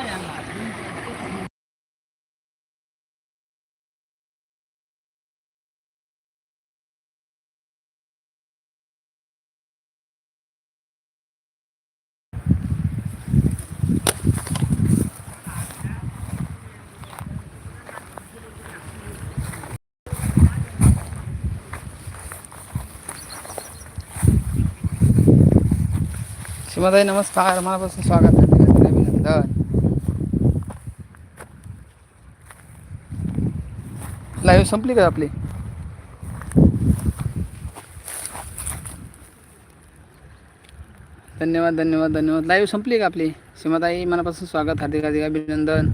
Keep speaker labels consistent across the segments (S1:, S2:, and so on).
S1: agora, Manda aí namaskar, mas você só agradece, você me. Live संपली का आपली? धन्यवाद धन्यवाद धन्यवाद. लाईव्ह संपली का आपली? सीमाताई मनापासून स्वागत हार्दिक हार्दिक अभिनंदन.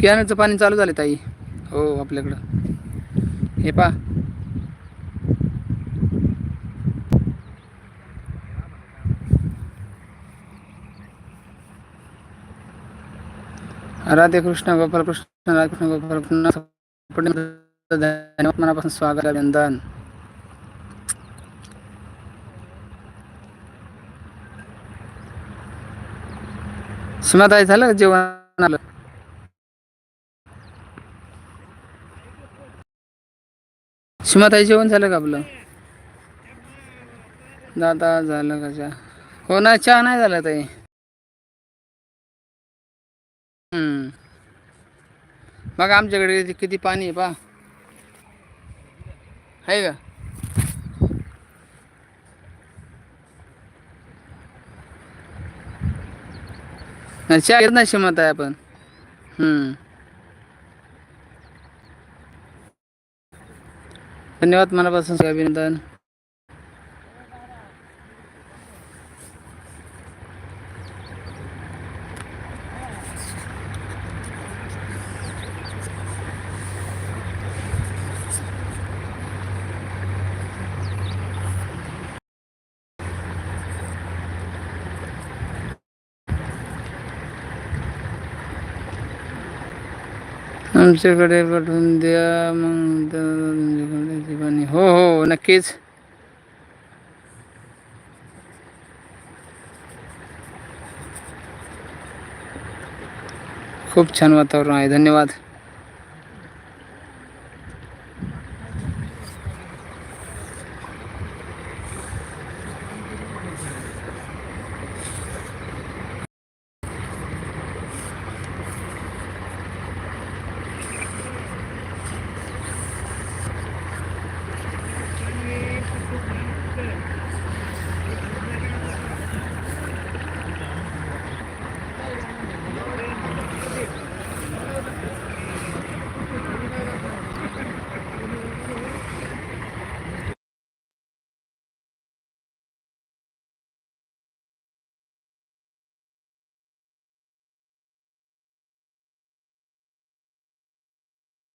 S1: किराण्याचं पाणी चालू झालं ताई. हो आपल्याकडं. हे पा राधे कृष्ण गोपाल कृष्ण राधे कृष्ण गोपाल कृष्ण धन्यवाद मनापासून स्वागत अभिनंदन. सीमाताई झालं जेवण आलं? सुमाताई जेवण झालं का आपलं? दादा झालं का चहा? हो ना चहा नाही झाला ताई. बघा आमच्याकडे किती- पाणी आहे पा आहे का? नाही, नाही शिमत आहे आपण. धन्यवाद मनापासून अभिनंदन. आमच्याकडे पाठवून द्या मग तुमच्याकडे पाणी हो हो नक्कीच. खूप छान वातावरण आहे. धन्यवाद.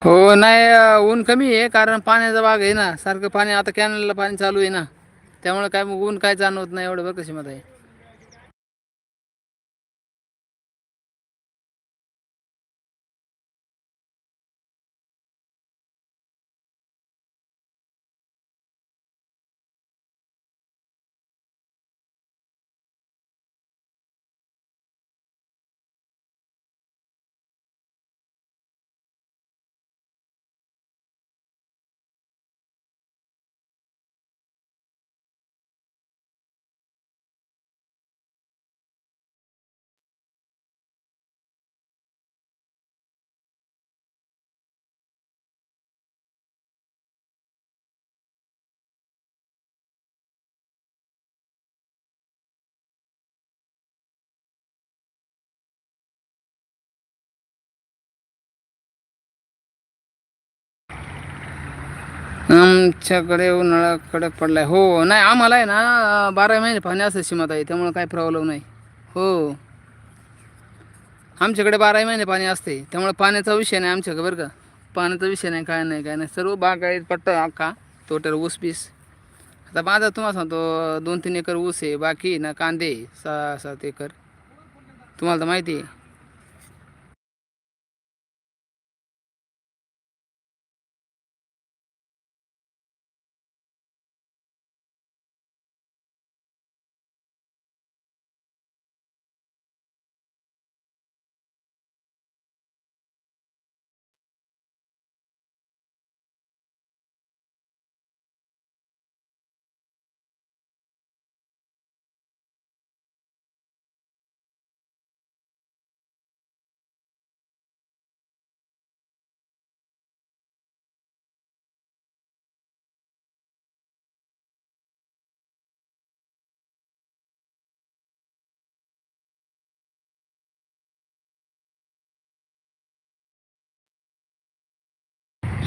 S1: हो नाही ऊन कमी आहे कारण पाण्याचा भाग आहे ना. सारखं पाणी आता कॅनलला पाणी चालू आहे ना. त्यामुळे काय मग ऊन काय जाणवत नाही एवढं बरं कशी मत आहे आमच्याकडे उन्हाळा कडक पडलाय. हो नाही आम्हाला आहे ना बारा महिने पाणी असं सीमात आहे त्यामुळे काही प्रॉब्लेम नाही. हो. आमच्याकडे बारा महिने पाणी असते त्यामुळे पाण्याचा विषय नाही आमच्याकडे बरं का. पाण्याचा विषय नाही काय नाही काय नाही. सर्व बागायत पट्टा अख्खा टोटल ऊस पीस आता माझा तुम्हाला सांगतो दोन तीन एकर ऊस आहे बाकी ना कांदे सहा सात एकर. तुम्हाला तर माहिती आहे.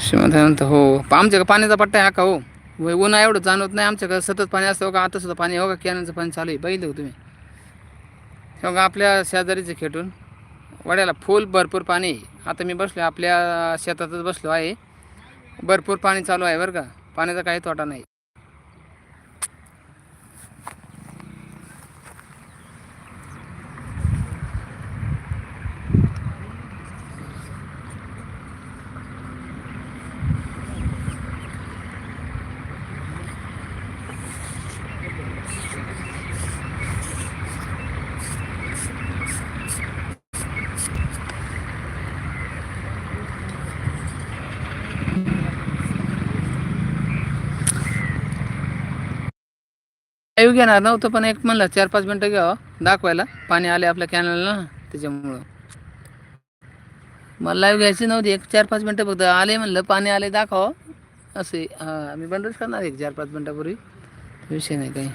S1: श्रीमंत हो. प- आमच्याकडे पाण्याचा पट्टा आहे हा का हो? उन्हा एवढं जाणवत नाही. आमच्याकडे सतत पाणी असतं. हो का? आता सुद्धा पाणी हो का? कॅनलचं पाणी चालू आहे. बघितलं तुम्ही? हो का? आपल्या शेजारीचे खेटून वड्याला फुल भरपूर पाणी आहे. आता मी बसलो आपल्या शेतातच बसलो आहे. भरपूर पाणी चालू आहे बरं का? पाण्याचा काही तोटा नाही. लाईव्ह घेणार नव्हतं पण एक म्हणलं चार पाच मिनटं घ्यावं दाखवायला. पाणी आले आपल्या कॅनलला त्याच्यामुळं. मला लाईव्ह घ्यायची नव्हती एक चार पाच मिनटं फक्त आले म्हणलं पाणी आले दाखव असे हां मी बंदच करणार एक चार पाच मिनटापूर्वी. विषय नाही काही.